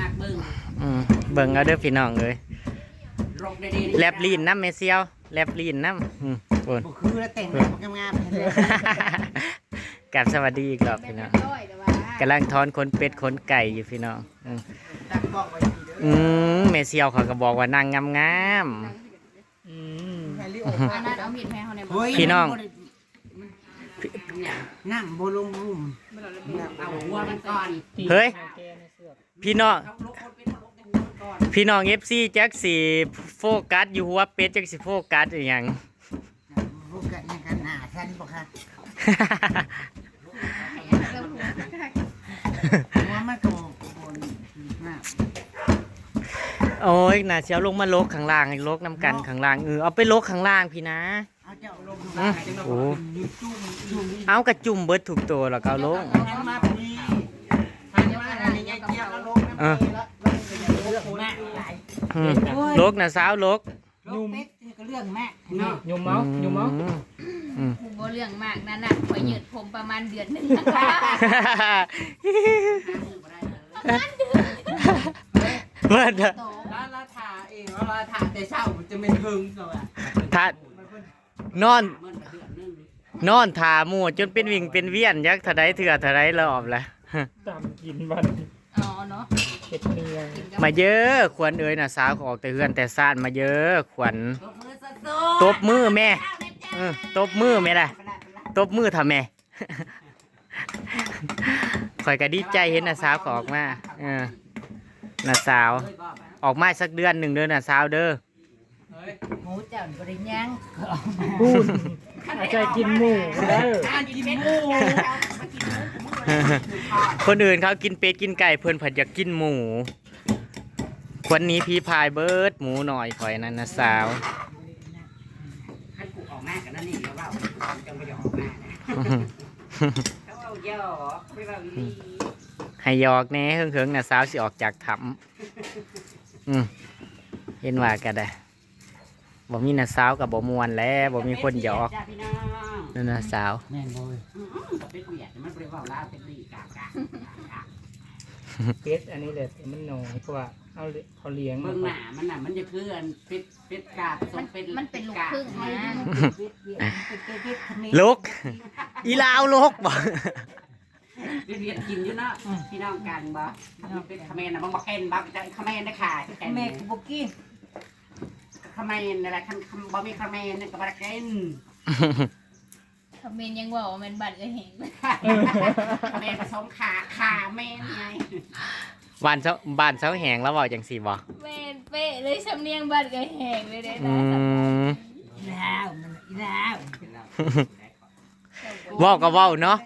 มากเบิ่งอืมเบิ่งเอาเด้อพี่น้องเอ้ยรกได้ดีแลบลีนน้ำเมเซียวแลบลีนน้ำอืมโอน บ่คือแล้วแต่งหน้างามๆเลยกับสวัสดีอีกรอบพี่น้องร้อยแต่ว่ากำลังทอนขนเป็ดขนไก่อยู่พี่น้องอืมตั้งกล้องไว้ดีเด้ออืมเมเซียวเขาก็บอกว่านางงามแฮร์รี่โออันนั้นเอามีดแทงเขาในมืเฮ้ยพี่น้องเนี่ยนั่งบ่ลงรุ่มเอาหัวมันก่อนๆเฮ้ย พี่น้องเอาลกคนเป็นลกในหัวมันก่อนพี่น้องเอฟซีจักสีโฟกัสอยู่หัวเป็ดจักสิโฟกัสอหย่างพวกกันยังกันหน้าท่านบ่ค่ะหัวมันก็บ่นมากโอ้ยน่าเสียวลงมาลกข้างล่างให้ลกน้ำกันข้างล่างเออเอาไปลกข้างล่างพี่นะเอาเจ้าลงอืมโอ้นิ้วจุ่มจุ่มเอากระจุ่มเบิดถูกตัวแล้วก็เอาลง ออแล้วแล้วเรื่องแม่หลายอืมลกนะสาวลกลงเป็ดนี่ก็เรื่องแม่เนาะยมเมาส์ยมเมาส์อืมบ่เรื่องมากนั่นน่ะข่อยยืดผมประมาณเดือนหนึงนะคะเบิดเถอะโตแล้วเราถ่าเองว่าเราถ่าแต่เช้ามันจะเป็นหึงก็ว่าถ้านอนเมื่อเดือนหนึงนอนถาหมู่จนเป็นวิ่งเป็นเวียนยักษ์เทะไดเถื่อเทะไดรอบละตามกินบัน อ๋อเนาะเห็ดเนียงกินกับมาเยอะขวัญเอ้ยน่ะสาวก็ออกแต่เฮือนแต่ซ่านมาเยอะขวัญตบมือสดตบมือแม่เออตบมือแม่ล่ะตบมือทำแม่ ข่อยก็ดีใจเห็นน่ะสาวก็ออกมาเออน่ะสาวๆเฮ้ยบอกไปออกมาสักเดือนหนึ่งเดือนน่ะสาวเด้อหมูเจ้าบริยังพูดอาจจะกินหมูแล้วการกินหมู คนอื่นเขากินเป็ดกินไก่เพิ่นผัดอยากกินหมูคนนี้พี่พายเบิร์ดหมูหน่อยข่อยนั่นนะสาวให้กูออกหน้ากันนั่นนี่เดี๋ยวว่าจังไปออกหน้านะเขาเอาเยอะไม่ว่าอีหลีให้หยอกแหน่เฮิงๆน่ะสาวสิออกจากถ้ำอืมเห็นว่ากันได้บ่มีน่ะสาวกับบ่มวนแล้วบ่มีคนหยอกจ้าพี่ น้องนั่นน่ะสาว แม่นบ่เว้ยอืมกับเป็ดเวียดมันเปรี้ยวลาวเป็นดีกากากากาเป็ดอันนี้แหละแต่มันน้อยเพราะว่าเอาเลี้ยเขาเลี้ยงเบิ่งหน้ามันน่ะมันจะคืออันเป็ดเป็ดกาผสมัมนเป็ดมันเป็นลูกครึ่งนะลก อีลาวลกบ่เป็ดเวียดกินอยู่เนาะพี่น้องกันบ่เป็ดเขมรน่ะบางบอกเอ็นบางจะเขมรนะค่ะแม่แม่กูบ่กินเขมรนั่นแหละคันคำบ่มีเขมรนั่นก็บ่ได้กินคอม เมนต์ยังว่าว่ามันบัตรก็แหงเขมรผสมขาขาแม่นไงบ้านเสาบ้านเสาแหงแล้วเว้าจังซี่บ่แม่นเป๊ะเลยสำเนียงบัตรก็แหงเลยเด้อืนะมอีลาวมันอีลาวเว้าก็เว้าเนาะ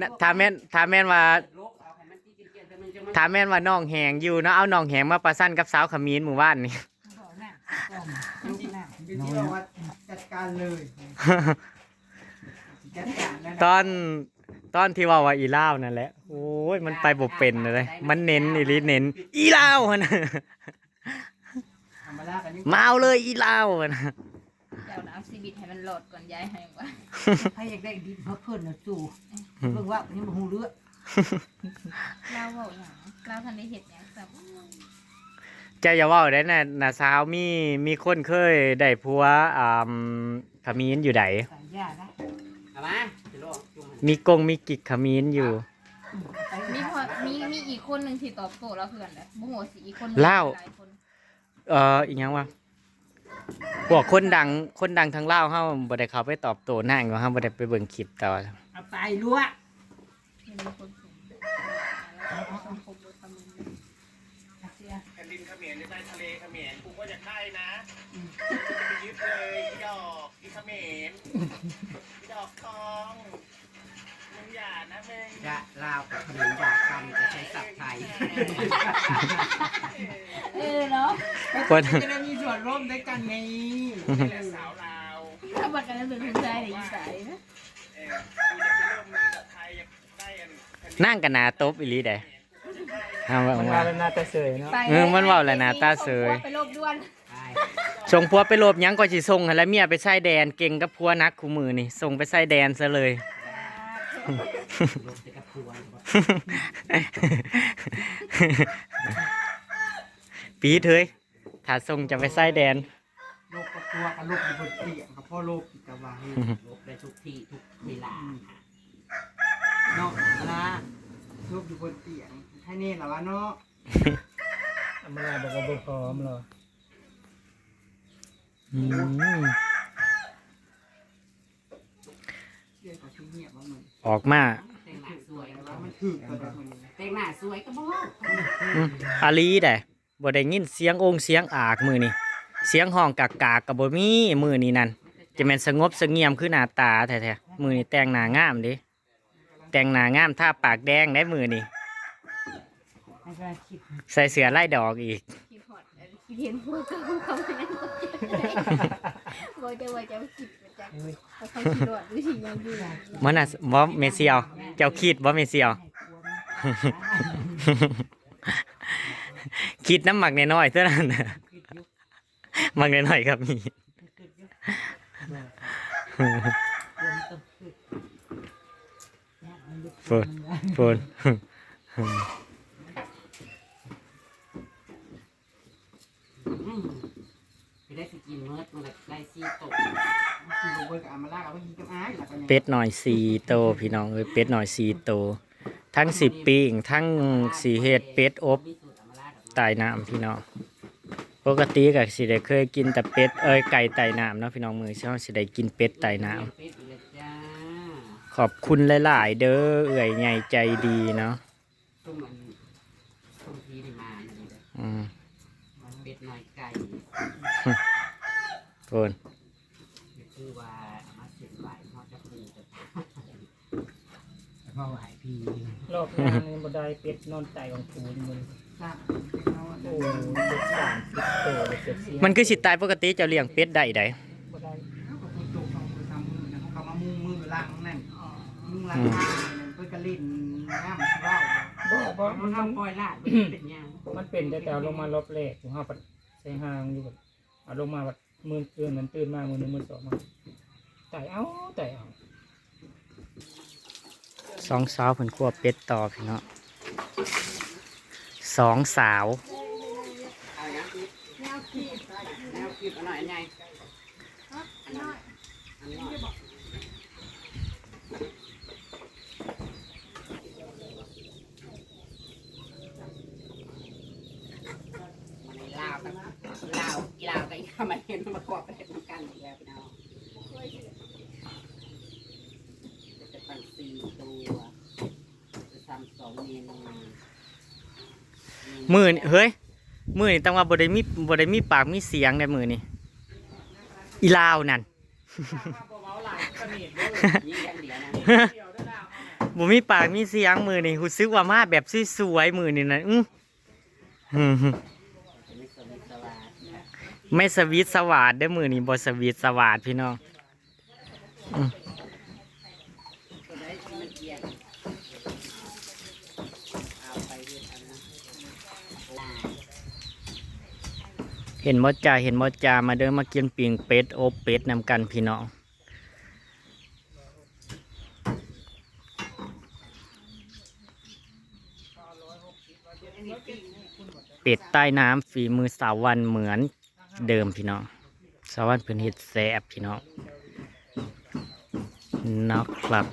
น่ะถ้าแม่นถ้าแม่นว่าโลกเอาให้มันตีกินเกลียดแต่มันจะมันถ้าแม่นว่าน้องแหงอยู่เนาะเอาน้องแหงมาประสันกับสาวขมิ้นหมู่บ้านนี่เป็นที่บอกว่าจัดการเลยจัดการแล้ว ตอนตอนที่ว่าว่าอีลาวนั่นแหละโอ้ยมันไปบ่เป็นเลยมันเน้นอีหลีเน้น อีลาวหั่นน่ะธรรมดากันนี่มาเอาเลยอีลาวหั่นน่ะเจ้าน่ะเอาชีวิตให้มันหลอดก่อนย้ายให้ว่าให้อยากได้ดินเพื่อเพิ่นน่ะสู่เบิ่งว่าอันนี้บ่ฮู้เรื่องเราเว้าหยังเราทันได้เฮ็ดหยังซ้ํเจ้าอย่าเว่าได้น่ะน่ะสาวมีมีคนเคยได้ผัวอ่าขมิ้นอยู่ไดสายยานะ เอามาสิโลกจุ่มมันมีกงมีกิกขมิ้นอยู่ มีพอมีมีอีกคนหนึงที่ตอบโต้เราเพื่อนเด้อบ่ฮู้ว่าสิอีกคนหนึ่งเล่าหลายคนเอ่ออีกหยังวะพวกคนดังคนดังทางลาวเฮาบ่ได้เข้าไปตอบโต้นางว่าเฮาบ่ได้ไปเบิ่งคลิปต่อเอาไปรั่วมีคนสูงแล้วก็สังคมบ่ทำมือแผ่นดินเขมรในใต้ทะเลเขมรกูก็จะไข่นะจะไปยึดเลยอีดอกอีเขมรอี ดอกทองมึงอย่านะมึงจะลาวกับเขมรอยากกันจะใช้ศัพท์ไทยเออเนาะคนจะได้มีส่วนร่วมด้วยกันไงนี่แหละสาวลาวถ้าบักกันนั้นเป็นคนใจในอีสานนะเออกูจะไปเริ่มภาษาไทยอยากได้อันแผ่นดินนั่งกันหนาตบอีหลีเด้เอาว่ามันว่ามาเป็นนาตาเสยเนาะไปเออมันเว้าแล้วนะตาเสย ไปโลบด้วนไป ส่งผัวไปโลบหยังก็สิส่งหั่นแหล้วเมียไปใส่แดนเก่งกับผัวนักคู่มือนี่ส่งไปใส่แดนซะเลยเลบไปกับครัวปีดเฮ้ยถ้าส่งจะไปไส้แดนโลกกับตัวกับโลกอยู่บนเตียงกับพ่อโลกอีกกับว่าเฮ้ยลบได้ทุกที่ทุกเวลาเนาะนะโลกอยู่บนเตียงให้นี่แหละวะเนาะอำลาบอกว่าบ่พร้อมหรอ ออกมาแต่งหน้าสวยแต่นถือกันแบบมึงแต่งหน้าสวยก็บ่อืมอาลีได้บ่ได้ยินเสียงองค์เสียงอากมือนี่เสียงห้องกากกากกับบ่มีมือนี่นั่นจะแม่นสงบสงเงียมคือหน้าตาแท้ๆมือนี่แต่งหน้างามดิแต่งหน้างามท่าปากแดงได้มือนี่ใส่เสื้อลายดอกอีก เอ่อคิดเห็นพวกเขาเขาไม่นั่งก็จะว่าจะคิดว่าจะเขาเขาคิดว่าดูสิยังอยู่มันน่ะบ่เมเซียวเจ้าคิดบ่เมเซียวให้กลัวมันคิดน้ำหมักน้อยๆเท่านั้นน่ะคิดอยู่หมักน้อยๆครับมีคิดอยู่กลัวมันต้องคิดยากมันลึกมันว่า โฟน อืมไปได้สกินเมิร์ดมาแบบได้ซีโตะ คือโลกกับอามาล่าเอาไปกินกับอ้ายหลักกัน เป็ดหน่อยสี่โตวพี่น้องเอ้ยเป็ดหน่อยสี่โตวทั้งสิบปีงทั้งสีเห็ดเป็ดอบมีสูตรอมาลาดอกไต่น้ำพี่น้องปกติก็สิได้เคยกินแต่เป็ดเอ้ยไก่ไต่น้ำเนาะพี่น้องมือเช้าสิได้กินเป็ดไต่น้เป็ดอีกแล้วจ้าำขอบคุณหลาย ๆ เด้อเอื่อยใหญ่ใจดีเนาะตุ้มมันตุ้มพีได้มาเนี่ยเด้ออืมเป็ดน้อยไก่โฟน ก็คือว่าเอามาเสร็จไหวเขาจะปรุงจะ เพราะว่าให้พี่ ร อบงานนี่บ่ได้เป็ดนอนไตของปูนมึงทราบโอ้เป็ดสามสิบโตเลยเป็ดสี่มันคือสิตายปกติเจะเลี้ยงเป็ดได้ไดบ่ได้เขาก็คนโตเขาคนทำมือนะเขามามุงมือล้างนั่นมุงล้างผ้านั่นเพิ่นก็ลิ้นน้ำสิเว้าบ่บ่มัมันนทำทำปล่อยลาดมันเป็นยังมันเป็นแต่แต่เอาลงมารอบแรกผมเอาปัดใส่หางอยู่แบบเอาลงมาแบบมือเกินนั้นตื่นมามือหนึ่งมือสองมาไต่เอาไต่เอา สองสาวเพิ่นคั่วเป็ดต่อพี่เนาะสองสาว เอาอย่างนี้แนวคีบแนวคีบเอาหน่อยอันใหญ่อันน้อยอันน้อยมันในลาวกับลาวอีลาวกับอีข้ามาเห็นมากรอบไปเห็นกันอีกแล้วพี่น้องจะตั้งสี่ตัวจะทำสองเมนู มือนี่เฮ้ยมือ นี่ต้องว่าบ่ได้มีบ่ได้มีปากมีเสียงในมือนี่อีลาวนั่นยิ่งอดียวนะบ่มีปากมีเสียงมือนี่รู้สึกว่ามาแบบสวยๆมือนี่นะอื้อหือไม่สวิตสวาดนะไม่สวีทสวาดเด้มือนี่บ่สวีทสวาดพี่น้อง ตัวได้ที่มันเกียงเอาไปเรียนอันนะลา เห็นบ่จ่าเห็นบ่จ่ามาเด้อมากินปิงเป็ดโอเป็ดนำกันพี่น้องเป็ดใต้น้ำฝีมือสาววันเหมือนเดิมพี่น้องสาววันเพิ่นเฮ็ดแซ่บพี่น้องนาะครับ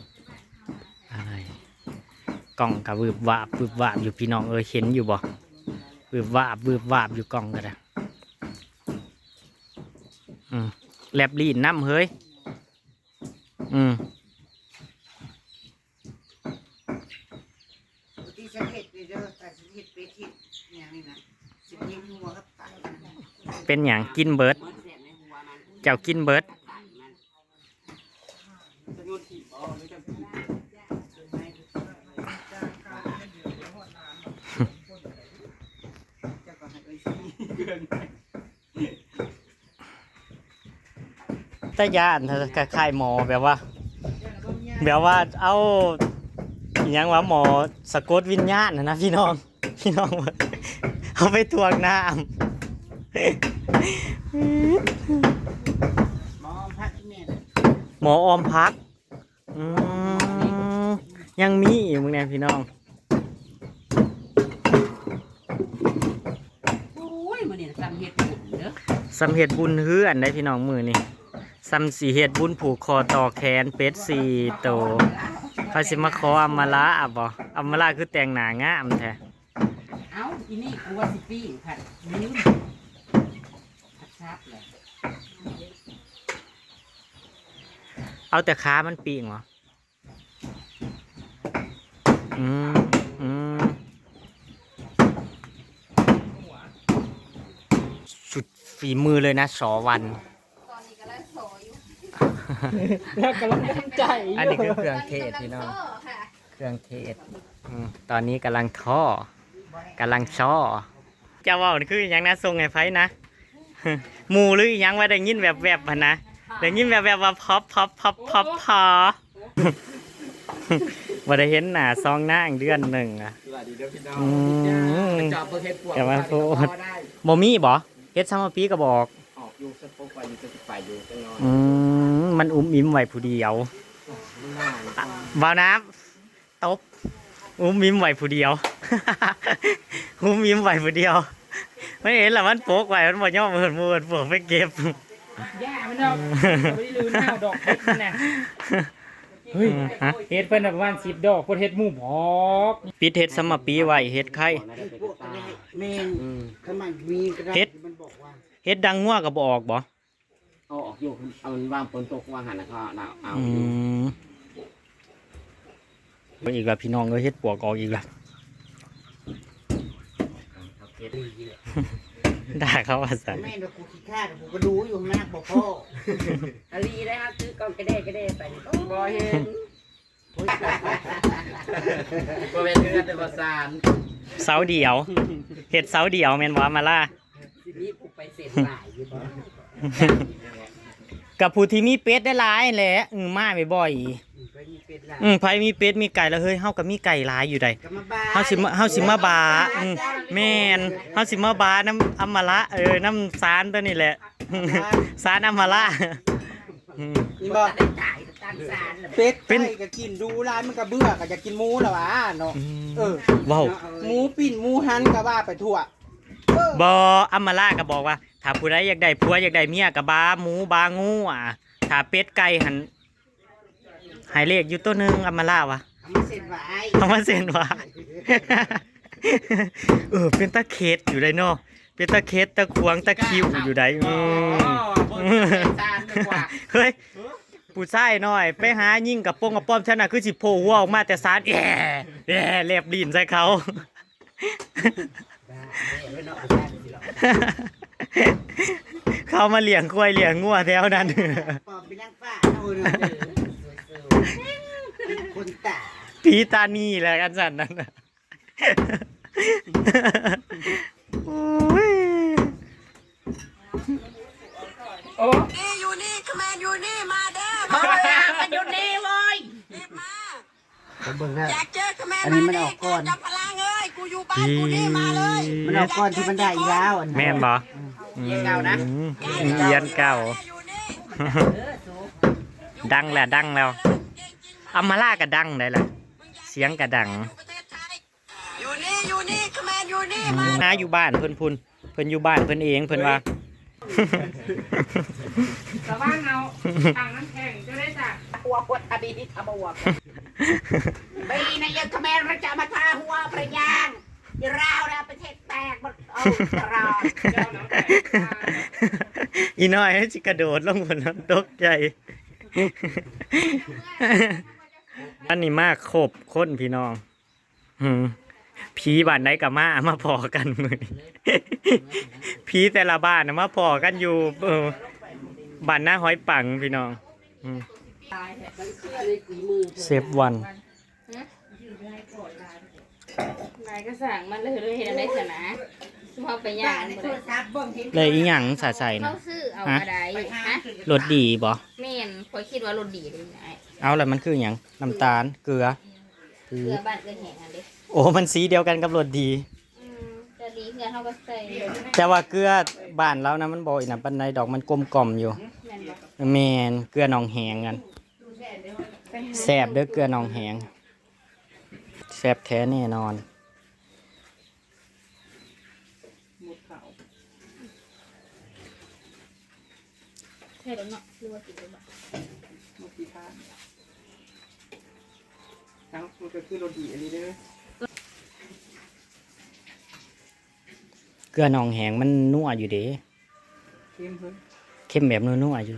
อะไรกล้องกับวืบวาบวืบวาบอยู่พี่น้องเอ้ยเห็นอยู่บ่วืบวาบวืบวาบอยู่กล้องกันนะ อืมแลบลีนน้ำเฮ้ย อืมที่ฉันเห็ดไปเด้อแต่ฉันเห็ดไปที่อย่างนี้นะสิยิงหัวกับไตนะเป็นอย่างกินเบิร์ดเมื่อเสียในหัวมันเจ้ากินเบิร์ดตัดมันจ แต่ยานเธอคล้ายๆหมอแบบว่า แบบว่าเอาอหยังว่าหมอสะกดวิญญาณนะนะพี่น้องพี่น้องเอาไปทวงน้หมอพักแม่ำหมอออมพักอืมยังมีอีกมึงเนี่ยพี่น้องโอ้ยมื้อนี้ทำเฮ็ดบุญเด้อสำเฮ็ดบุญเฮือนได้พี่น้องมือนี่ สำสีเฮ็ดบุญผูกคอต่อแขนเป็ดสี่โตวเขาสิมาขออัมมาละอะบ่อัมมาละคือแต่งหน้างามแท้เอ้าอีนี่กูว่าสิปิ้งผัดลืมผัดซับเลยเอาแต่ขามันปีงเหรออืมอืมสุดฝีมือเลยนะสอวันตอนนี้ก็ไล่โสอยู่ แล้วกำลังตั้งใจอันนี้คือเครื่องเทศพี่น้องตกำลัโซ่ค่ะเครื่องเทศอืมตอนนี้กำลังท่อกำลังช่อเจะว่านี่คืออหยังนะทรงไงไฟนะ หมูหรืออหยังว่าได้ยินแบบแบบๆพะนะได้ยินแบบแบบๆว่าพับพับพับพับพอ ว่าได้เห็นหน้าซองหน้าอีกเดือนหนึ่งอะสวัสดีเด้อพี่น้องอืมจอบเบอร์เฮ็ดปวดอย่ามาพูดได้บ่มีบ่เฮ็ดซ้ำมาปีก็บอก ออกอยู่สปอไปอยู่จะไปอยู่จังนอนอืมมันอุ้มอิ่มไว้ผู้เดียวน่าบ่าวน้ำตบอุ้มอิ่มไว้ผู้เดียว อุ้มอิ่มไว้ผู้เดียวไม่เห็นหรอมันโปกไว้มันบ่ย่อมเหินมือเหินปวกไปเก็บย่ามันดอกไม่ได้ลืมหน้าดอกเฮ็ดมันน่ะเฮ้ยฮะเฮ็ดเพิ่นน่ะประมาณ10ดอกเพิ่นเฮ็ดหมู่พอกปิดเฮ็ดซ้ำมาปีไว้เฮ็ดไข่พวกอะไรเมนถ้ามันมีก็ได้เฮ็ดมันบอกว่า เฮ็ดดังงัวก็บ่ออกบ่เอาออกอยู่เอามันว่างฝนตกว่างหันแล้วก็เอาเอาอือยู่มไปอีกแล้วพี่น้องเอ้ยเฮ็ดปวกออกอีกแล้วด่าเขาว่าซั่นแม่เดี๋ยวกูขี้ข้าเดี๋ยวกูก็ดูอยู่ข้างหน้าบอกพ่ออาลีได้ฮะซื้อกองกระเด้กระเด้ไปโอ้บอยเห็นก็เป็นเรื่องเป็นภาษาเสาเดียวเฮ็ดเสาเดียวแม่นบ่มาล่ะ ทีนี้กูไปเซ็นหลายอยู่บ่กับผู้ที่มีเป็ดได้หลายแหละอือมาบ่อยไปมีเป็นหลายๆอืมไผมีเป็ดมีไก่แล้วเฮ้ยเฮาก็มีไก่หลายอยู่ใด ก็มาบ้าเฮาสิมาเฮาสิมาบาอืมแม่นเฮาสิมาบาน้ำอำมาละเออน้ำสารตัวนี้แหละ สารอำมาละอืม นี่บ่บอกได้จ่ายตั้งศาลเลยเป็ดเป็นไก่ก็กินดูร้านมันก็เบื่อก็จะกินหมูแล้ววะเนาะเออว้าวหมูปิ้นหมูหันก็ว่าไปทั่วเออ บออัมมาล่าก็บอกว่า ถ้าผู้ใดอยากได้ผัวอยากได้เมียกับบาหมูบางูอะถ้าเป็ดไก่หันใหายเลขอยู่ตัวหนึงอัมมาล่าวะเอามาเซ็นไว้เอามาเซ็นว่าเออเป็นตะเคสอยู่ได้เนาะเป็นตะเคสตะควงตะคิวอยู่ได้อืมเฮ้ยผู้ชายน้อย ไปหายิ่งกับโป้งกับป้อมชนะคือสิโผล่หัวออกมาแต่สารแย่แย่แลบดินใส่เขาบ้าแม่ไว้ เนาะบ้าสิหรอกเขามาเลี้ยงควายเลี้ยงงัวแถวนั้นปอบไปนั่งฝ้าโน่นคนตาผีตานีแหละกันสันนั้นน่ะโอ้ยโอ้นี่อยู่นี่คแมนอยู่นี่มาเด้อเฮ้ยมันอยู่นี่เว้ยรีบมาผมเบิ่งนะอยากเจอคแมนอันนี้มันออกก่อนจับพลังเอ้ย กูอยู่บ้านกูนี่มาเลยมันเอาก้อนที่มันได้อีกแล้วอันแม่นบ่เยี่ยเก่านะ อืมเยียนเก่า อยู่นี่เออสูดังแล้วดังแล้วอามาล่าก็ดังได้ละเสียงก็ดังอยู่ประเทศไทยอยู่นี่อยู่นี่คแมนอยู่นี่มาน้าอยู่บ้านเพิ่นพุ่นเพิ่นอยู่บ้านเพิ่นเองเพิ่นว่าสว่างเอาทางน้ำแข็งจะได้จ้ะหัวปวดอดีตทบวกไป นะยังทำไมเราจะมาทาหัวประยางอย่าราวนะประเทศแตกหมดเอาราวอีน้อยให้สิกระโดดลงบนน้ำตกใจ อันนี้มากครบคนพี่น้องอืมผีบ้านไหนกับมามาพอกันมือนี้ผีแต่ละบ้านน่ะมาพอกันอยู่เออบ้านหน้าห้อยปังพี่น้องอืมเซฟวัน นายก็สั่งมันเลยเลยเห็นอะไรสนะสมมติไปย่างในบ่โทได้รศัพท์เบิ่งเห็นเลยอีหยังสาใส่เขานะซื้อเอาอะไรฮะรสดีบ่แม่นคอยคิดว่ารสดีเลยไงเอาแล้วมันคืออหย่างน้ำตาลเกลือเกลือบ้านเกลือแห้งอันเด็กโอ้มันสีเดียวกันกับรสดีจะดีเพื่อนเขาก็ใส่แต่ว่าเกลือบ้านเรานะมันบ่อีนะปันใดดอกมันกลมกล่อมอยู่แม่นบ่แมนเกลือหนองแหงกันแซ่บเด้อเกลือหนองแหง แซ่บแท้แน่นอน หมดเขาใช่แล้วเนาะหรือว่ากินได้บ่หมดที่ท่านทั้งมันก็คือรถดีอันนี้เด้อเกลือหนองแหงมันนัวอยู่เด้เข้มเพิ่นเข้มแบบนัวๆอยู่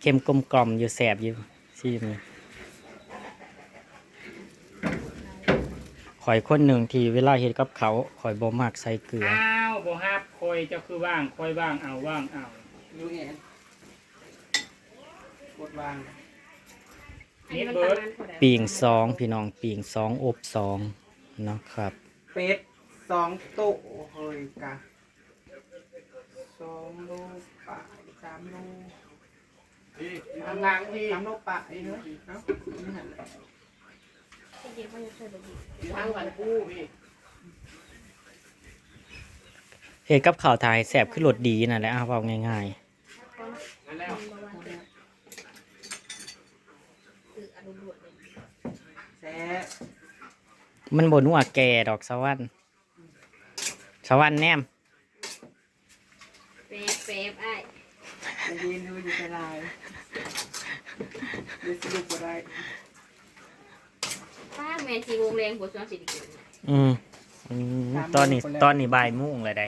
เข้มกลมกล่อมอยู่แสบอยู่ซีม ข่อยคนหนึ่งที่เวลาเฮ็ดกับเขาวข่อยบ่มักใส่เกลือ อ้าวบ่ฮับคอยเจ้าคือว่างคอยว่างเอาว่างเอายูเอ็นกดวางอันนี้มันประมาณเท่าไหร่ปีงสองพี่น้องปีงสองอบสองเนาะครับเป็ดสองโต๊ะเฮ้ยกะสองโลปะสามโลพี่พี่ทาทางงล่าล่างงพี่พี่สามโลปะไอ้เฮ้ยเอ้านี่หันแหละจริงๆเขาจะใส่บ่ดีพี่ ทางวันกู้พี่เฮ็ดกับข้าวทายแสบขึ้นรสดีนั่นแหละเอาเอาง่ายนั่นแล้วคืออารมณ์รวดเลยแซ่บๆ มันบ่นัวแก่ดอกสะวันสะวันแนมแป๊บแป๊บไอ้ายจะยืนดูอยู่เป็นไรเดี๋ยวสรุปบ่ได้ป้าแมนสีวงแรงหัวซ้อนสีดิบอืมอืมตอนนี้ตอนนี้บ่ายโมงแล้วได้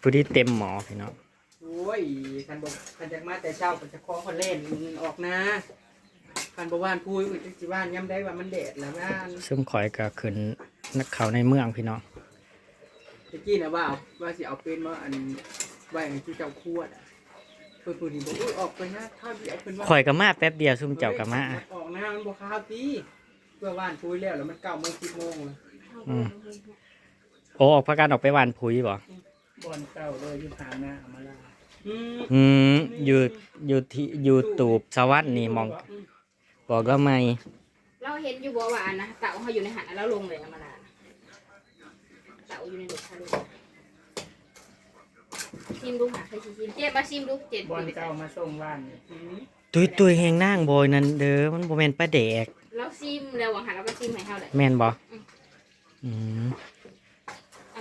ผู้ที่เต็มหมอพี่น้องโอ้ยคันบอกคันจากมาแต่เช้าก็จะคล้องคนเล่นออกนะคันบอกว่านพูดอุ้ยจักสิว่านย้ำได้ว่ามันแดดแล้วว่านซึ่งข่อยก็ขึ้นนักเขาในเมืองพี่น้องตะกี้นะว่าเอาว่าสิเอาเป็นว่าอันไว้ให้ที่เจ้าขวดอะ เพิ่นพูดนี่บอกอุ้ยออกไปนะข้าวที่เอาเป็นว่าข่อยก็มาแป๊บเดียวซุ่มเจ้าก็มาออกนะมันบ่ข้าวตีเพื่อว่านพูดแล้วแล้วมันเก้าโมงสิบโมงเลยอืมโอ้ออกพากันออกไปหวานพุยบ่บอนเก่าเลยอยู่ทางหน้าเอามาลาอืมอืมอยู่อยู่ที่อยู่ตูบสวัสดนี่มองบอกก็ไม่เราเห็นอยู่บ่ว่าอันนะเต่าเขาอยู่ในหันแล้วลงเลยเอามาลาเต่าอยู่ในรถคารุ ชิมดูค่ะใครชิมเจ็บมาชิมดูเจ็บบอนเก่ามาส่งว่านนี่อืมตุยตุยแหงนั่งบอยนั่นเด้อมันบ่แม่นปลาแดก เราซิมแล้วหวังหันเราก็ซิมให้เขาเลยแม่นบ่อืม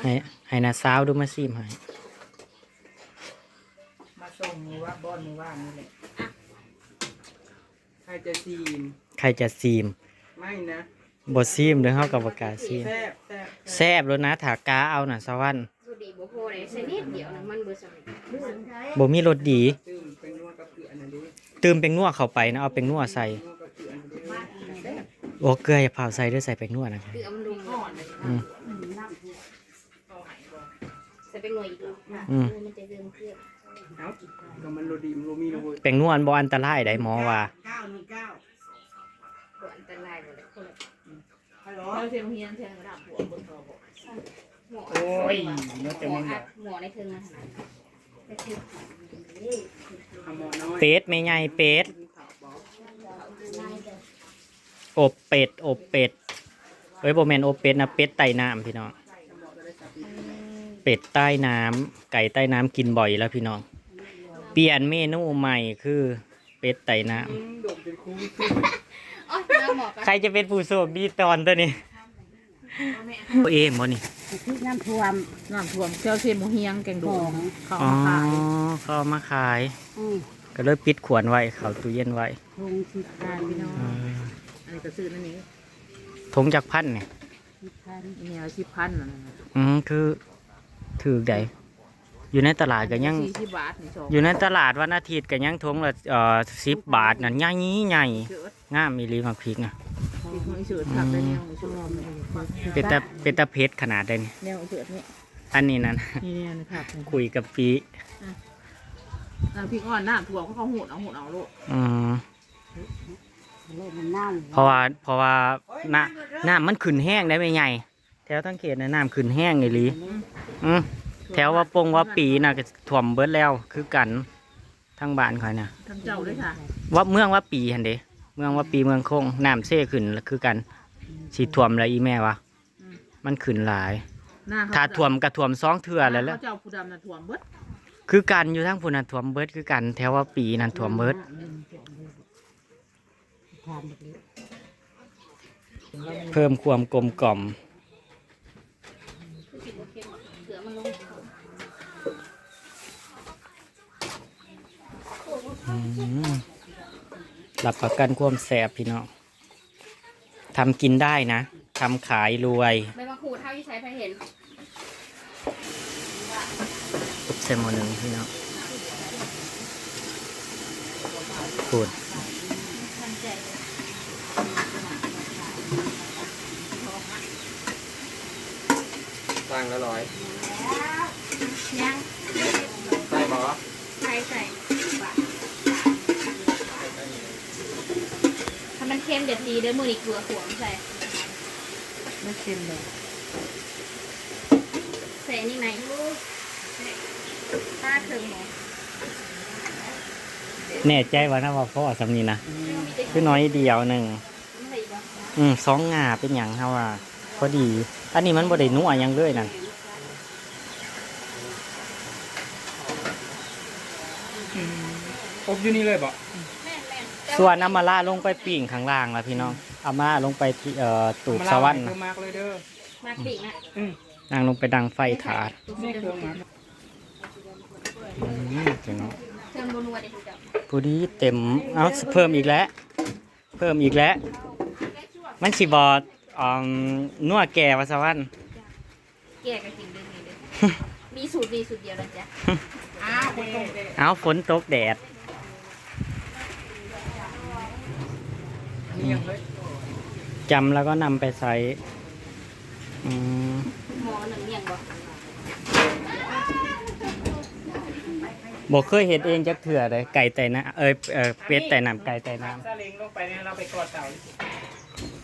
ให้ให้นาสาวดูมาซิมให้มาส่งมือว่าบอนมือว่านนี่แหละใครจะซีมใครจะซีมไม่นะบ่ซีมเด้อเฮากับบ่กล้าซีมแซ่บแซ่บแซ่บแล้วนะถ้ากาเอาน่ะสวรรค์สุ ดีบ่พอเลยใส่นิดเดียวนะมันเบอร์สองบ่มีรสดีซึ่งเป็นนวดกับเกลืออันนั้นดิเติมเป็งนัวเข้าไปนะเอาเป็งนัวใส่นวดกับเกลืออันนั้นดิแซ่บโอ้เกลืออย่าเผาใส่เด้อใส่เป็งนัวนะคือเอามันลงก่อนเลยอืมใส่เป็นหน่วยอีกเหรออืมมันจะเริ่มเครียดเอ้าก็มันโรดีมันโรมีนะเว้ยเป็งนัวอันบ่อันตรายได้หมอว่า เก้าหนึ่งเก้าบ่อันตรายบ่เลยคนละฮัลโหลเราเทียมเฮียนเทียมระดับหัวเบิ่งตัวบ่หมอ โอ้ยเนาะหจะมอมันแบอับดหมอในเทิงนะขนาดนั้นแต่คือหาหมอน้อยเป็ดแม่ใหญ่เป็ดข่าวบอกอบเป็ดอบเป็ดเอ้ยโบแมนอบเป็ดนะเป็ดใต้น้ำพี่น้องเป็ดใต้น้ำไก่ใต้น้ำกินบ่อยแล้วพี่น้อง เปลี่ยนเมนูใหม่คือ เป็ดใต้น้อืมโดมเป็นครูอ๋อน้าหมอำก็ใครจะเป็นผู้โชคดีตอนตัวนี้ ตัวเองบ่นี่ที่น้ำท่วม น้ำท่วมเชี่ยวเชี่ยหมูเฮียงแกงขดูอง เขาอ๋อมาขายเขาเอามาขาย อืมก็เลยปิดขวดไว้เขาตู้เย็นไว้ทงสิบพันอืมอันนี้ก็ซื้อนั่นนี่ทงจากพันเนี่ยสิบพันเนี่ยสิบพันนั่นน่ะอืมคือถือใดอยู่ในตลาดก็ยัง สี่สิบบาทนี่สองอยู่ในตลาดวันอาทิตย์ก็ยังทงละเอ่อสิบบาทนั่นใหญ่ใหญ่เชิดงามมีรีมาพริกนะ อีกหน่อยเชิดผักได้แนวเชิดเป็นตาเป็นตาเพชรขนาดใดนี่แนวเชิดนี่อันนี้นั่นนี่เนี่ยนะครับคุยกับปีอ่าพี่อ่อนน้ำท่วมเขาเขาหูดเอาหูดเอาลูกอืมโลกมันเน่าเพราะว่าเพราะว่าน้ำน้ำมันขึ้นแห้งได้ไม่ใหญ่แถวทั้งเขตนะน้ำขึ้นแห้งไงลีอืมแถวว่าปงว่าปีน่ะก็ถ่วมเบิดแล้วคือกันทั้งบ้านข่อยน่ะทั้งเจ้าด้วยค่ะว่าเมืองว่าปีหันเด เมืองว่าปีเมืองคงน้ำเซ่ขึ้นแล้วคือกันสีถ่วมแล้วอีแม่วะมันขึ้นหลาย หน้าเขาถ้าถ่วมก็ถ่วมสองเทื่อแล้วแหล้ว เขาเจ้าผู้ดำน่ะท่วมเบิดคือกันอยู่ทั้งพุ่นน่ะถ่วมเบิดคือกันแถวว่าปีนั่นถ่วมเบิดทานแบบนี้เพิ่มความกลมกล่อมคือสิบโอเคเสือมันลงเขาอืม รับประกันความแสบพี่น้องทำกินได้นะทำขายรวยใบมะกรูดเท่าที่ใช้ไฟเห็นปุ๊บเซมอหนึ่งพี่น้องพูดมันใจเลยสร้างแล้วร้อยยังใส่บอใส่ใส่ถ้ามัน เค็มเด็ดดีเด้อมือนี่เกลือขวงใส่ไม่เค็มเลยใส่นี่ไหนถ้าถึงหมอแน่ใจว่านะว่าพ่อสำนีนะคือน้อยเดียวหนึ่งไม่ใส่อีกแล้วอืมสองงาเป็นอย่างเฮาว่าพอดี อันนี้มันบ่ได้นัวหยังเลยนั่นอบอยู่นี่เลยบ่แม่นแม่น ส่วนอามาล่าลงไปปิ่งข้างล่างแล้วพี่น้องอามาล่าลงไปที่เอ่อตูบสวรรค์คืนะอมากเลยเด้อมาปีกนะนางลงไปดังไฟถาดนี่เครื่องมากอืมพี่น้องเชิญบนวัวเด็ดจับผู้ดีเต็มเอาเพิ่มอีกแล้ว เพิ่มอีกแล้ว มันสิบอดอ่อมนัวแก่วาสวรรค์แก่กันจริงเรื่องนี้เลยมีสูตรดีสูตรเดียวนะจ๊ะอ้าวคนตกเด้เอาฝนตกแดด เงียบเลย จำแล้วก็นำไปใส่อืมหมอหนึ่งเมียงบ่บอกเคยเห็ดเองจักเถื่อเลยไก่ไต่น้ำเอยเออเป็ดไต่น้ำไก่ไต่น้ซาเล้งลงไปเนี่ยเราไปกอดเต่า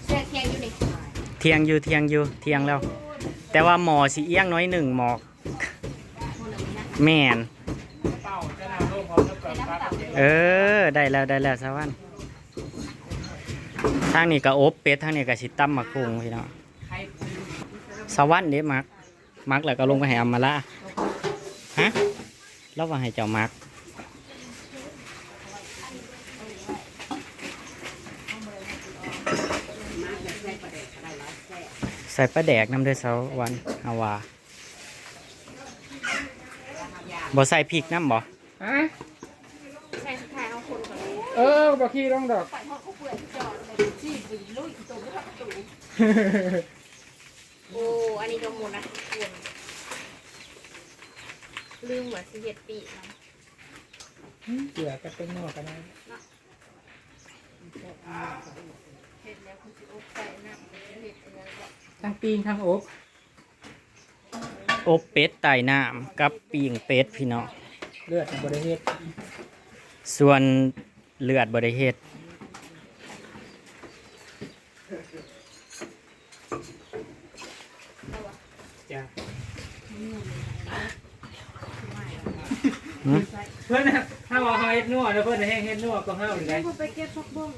แช่เคียงอยู่นี่ำเทียงอยู่เทียงอยู่เทียงแล้ว แต่ว่าหมอสีเอี้ยงน้อยหนึ่งหมอกหมอหนึ่งนะแม่นเต่าจะนำลงพร้อมกับปลาเออ ได้แล้วได้แล้วสวรรค์ ทางนี้ก็อบเป็ดทางนี้ก็สิตั้มมาคุงพี่น้องไข่สวรรค์เด้มักมักแล้วก็ลงไปให้อามาล่าฮะแล้วว่าให้เจ้ามักใส่ปลาแดกน้ำเด้วยสวรรค์ฮาวาบ่ใส่พริกน้ำบ่ฮะใช่สุดท้ายเอาคนก่อนเออบอขี้ต้องดอก ลยจี้ไปลุยตัวไม่ทับตัวโอ้ อันนี้ก็หมดนะวนลืมว่าสิเฮ็ดปีกมันเสือก็เป็นนวกันได้เฮ็ดแล้วคุณสิอบใส่น้ำเฮ็ดอันนั้นก็ทั้งปีนทั้งอบอบเป็ดไต่น้ำกับปีงเป็ดพี่น้องเลือดบริเวณส่วนเลือดบริเฮ็ด จ้ะ หืม เพื่อนน่ะถ้าว่าเขาเฮ็ ดนัวแล้วเพื่อนจะให้เฮ็ดนัวก็ห้าวอยู่ได้ไปเก็บผักบุ้ง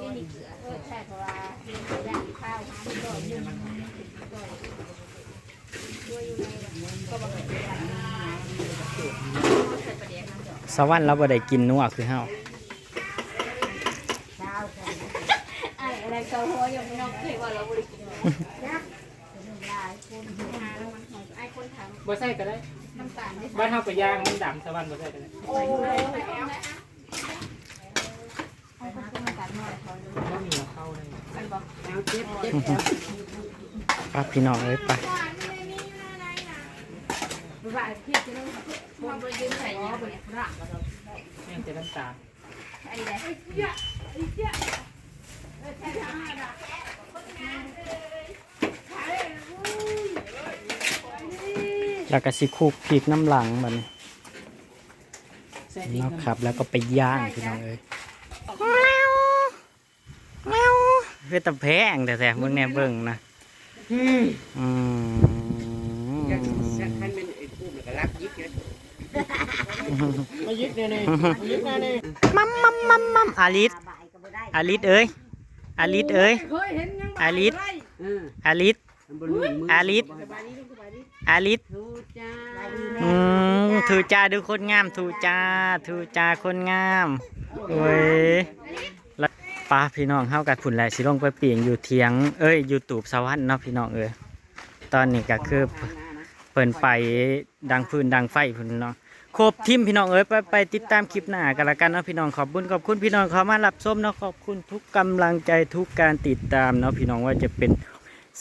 นี่นี่เกลือเออใช่เพราะว่าเลี้ยงได้ข้าวน้ำก็ยุ่งก็ด้วยอยู่ในก็บ่เคยได้ใส่ประเดี๋ยวน้ำดอกสวรรค์เราบ่ได้กินนัวคือเฮาไอ้อะไรเกาหัวยังไม่นอกเคยว่าเราบริกินนะหลายคนหาแล้วมันหอมไอ้คนถามบ่ใส่ก็ได้น้ำตาลได้ บ้านเฮาก็ย่างมันดำสวรรค์บ่ใส่ก็ได้โอ้ยแล้วไอ้คนน้ำตาลน้อยเขาเลยบ่มีเข้าเลยมันบอกเอาเจ็บเจ็บแอวป้าพี่น้องเอ้ยไปว่าพี่จะต้องคนไปยืนใส่เนี้ยบนพระแม่งจะน้ำตาลไอ้ไร แล้วก็สิคลุกพริกน้ำหลังมันใส่พริกเนาะน้ำครับ แล้วก็ไปย่างพี่น้องเอ้ยแมวเพื่อตะแพงแต่แต่เบิ่งแน่เบิ่งนะอืมอืมอยากอยากให้มันไอ้ผู้มันก็รักยิกเนี่ยมายึดเนี่ยนี่มายึดแน่นี่มัมมัมมัมมัมอาลิสอาลิสเอ้ยอาลิสเอ้ยอาลิสเอออาลิสมันบ่ลื่นมืออาลิส อาลิสทูจ้าอืมถูจ้าดูคนงามถูจ้าถูจ้าคนงามโอ้ยแล้วป้าพี่น้องเฮากัดผุนแหละสิลงไปเปลี่ยนอยู่เทียงเอ้ยยูทูบสวรรค์เนาะพี่น้องเอ้ยตอนนี้ก็คือเปิ่นไปดังฟืนดังไฟพุ่นเนาะครบทีมพี่น้องเอ้ยไปไปติดตามคลิปหน้ากันละกันเนาะพี่น้องขอบคุณขอบคุณพี่น้องเขามารับชมเนาะขอบคุณทุกกำลังใจทุกการติดตามเนาะพี่น้องว่าจะเป็น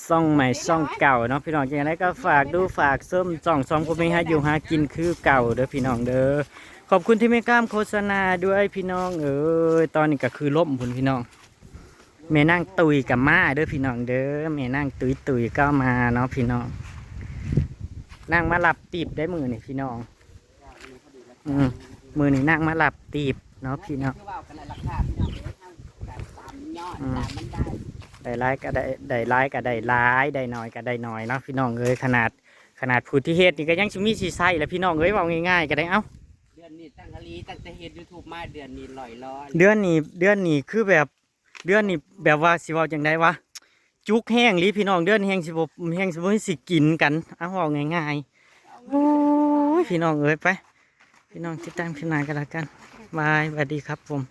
ซ่องใหม่ซ่องเก่าเนาะพี่น้องอย่างไรก็ฝากดูฝากส้มซ่องซ่องก็ไม่หาอยู่หากินคือเก่าเด้อพี่น้องเด้อขอบคุณที่ไม่กล้ามโฆษณาด้วยพี่น้องเอ้ยตอนนี้ก็คือล่มพุ่นพี่น้องแม่นั่งตุยกับมาเด้อพี่น้องเด้อแม่นั่งตุยตุยก็มาเนาะพี่น้องนั่งมาหลับตีบได้มือนี่พี่น้องอืมมือนี่นั่งมาหลับตีบเนาะพี่น้องคือว่ากันในราคาพี่น้องเอ้ยเท่าแบบตามยอดตามมัน ได้ได้ร้ายก็ได้ได้ร้ายก็ได้ร้ายได้น้อยก็ได้น้อยเนาะพี่น้องเอ้ยขนาดขนาดผู้ที่เฮ็ดนี่ก็ยังชิมีสีไส้แล้วพี่น้องเอ้ยเว่าง่ายๆก็ได้เอ้าเดือนนี้ตั้งกะลีตั้งแต่เฮ็ด YouTube มาเดือนนี้ลอยล้อเดือนนี้เดือนนี้คือแบบเดือนนี้แบบว่าสิเว้าจังไดวะจุกแห้งหรือพี่น้องเดือนแห้งสิบ่แห้งสิบ่ให้สิกินกันเอาเว้าง่ายๆโอ้ยพี่น้องเอ้ยไปพี่น้องติดตามคลิปหน้ากันแล้วกันบายสวัสดีครับผม